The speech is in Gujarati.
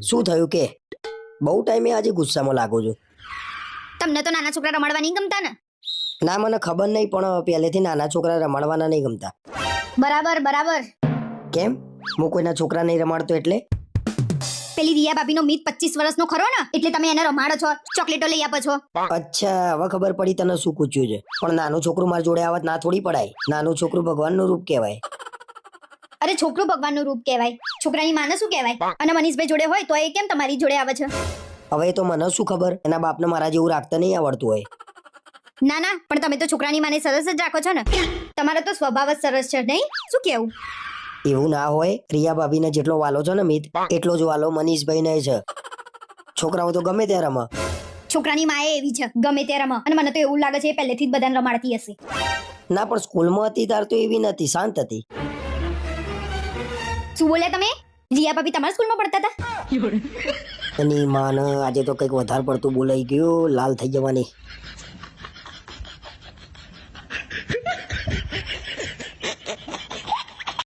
શું થયું કે? બહુ ટાઈમે આજે ગુસ્સામાં લાગો છો. તમને તો નાના છોકરા રમાડવા નહીં ગમતા ને? ના મને ખબર નહીં પણ પહેલેથી નાના છોકરા રમાડવાના નહીં ગમતા. બરાબર બરાબર. કેમ? હું કોઈના છોકરા નહીં રમાડતો એટલે? પેલી રિયા ભાભીનો મીત પચીસ વર્ષનો ખરો ને? એટલે તમે એને રમાડો છો ચોકલેટો લઈ આપો છો. અચ્છા હવે ખબર પડી તને શું પૂછ્યું છે. પણ નાનું છોકરું મારી જોડે આવત ના થોડી પડાય. નાનું છોકરું ભગવાનનું રૂપ કહેવાય. અરે છોકરું ભગવાનનું રૂપ કહેવાય. છોકરાની માને શું કહેવાય? અને મનીષભાઈ જોડે હોય તો એ કેમ તમારી જોડે આવે છે? હવે તો મને શું ખબર? એના બાપને મારા જેવું રાખતા નહીં આવડતું હોય. ના ના પણ તમે તો છોકરાની માને સરસ જ રાખો છો ને. તમારો તો સ્વભાવ જ સરસ છે નહીં? શું કેવું? એવું ના હોય. રિયા ભાભીને જેટલો વાલો છે ને મિત એટલો જ વાલો મનીષભાઈને છે. છોકરાઓ તો ગમે ત્યાં રમે. છોકરાની માએ એવી છે ગમે તે રમા. અને મને તો એવું લાગે છે એ પહેલેથી જ બધાને રમાડતી હશે. ના પણ સ્કૂલમાં હતી તાર તો એવી નથી શાંત હતી. શું બોલ્યા તમે? રિયા ભાભી તમારા સ્કૂલમાં પડતા હતા? એની માને આજે તો કંઈક વધારે પડતું બોલાઈ ગયું, લાલ થઈ જવાની.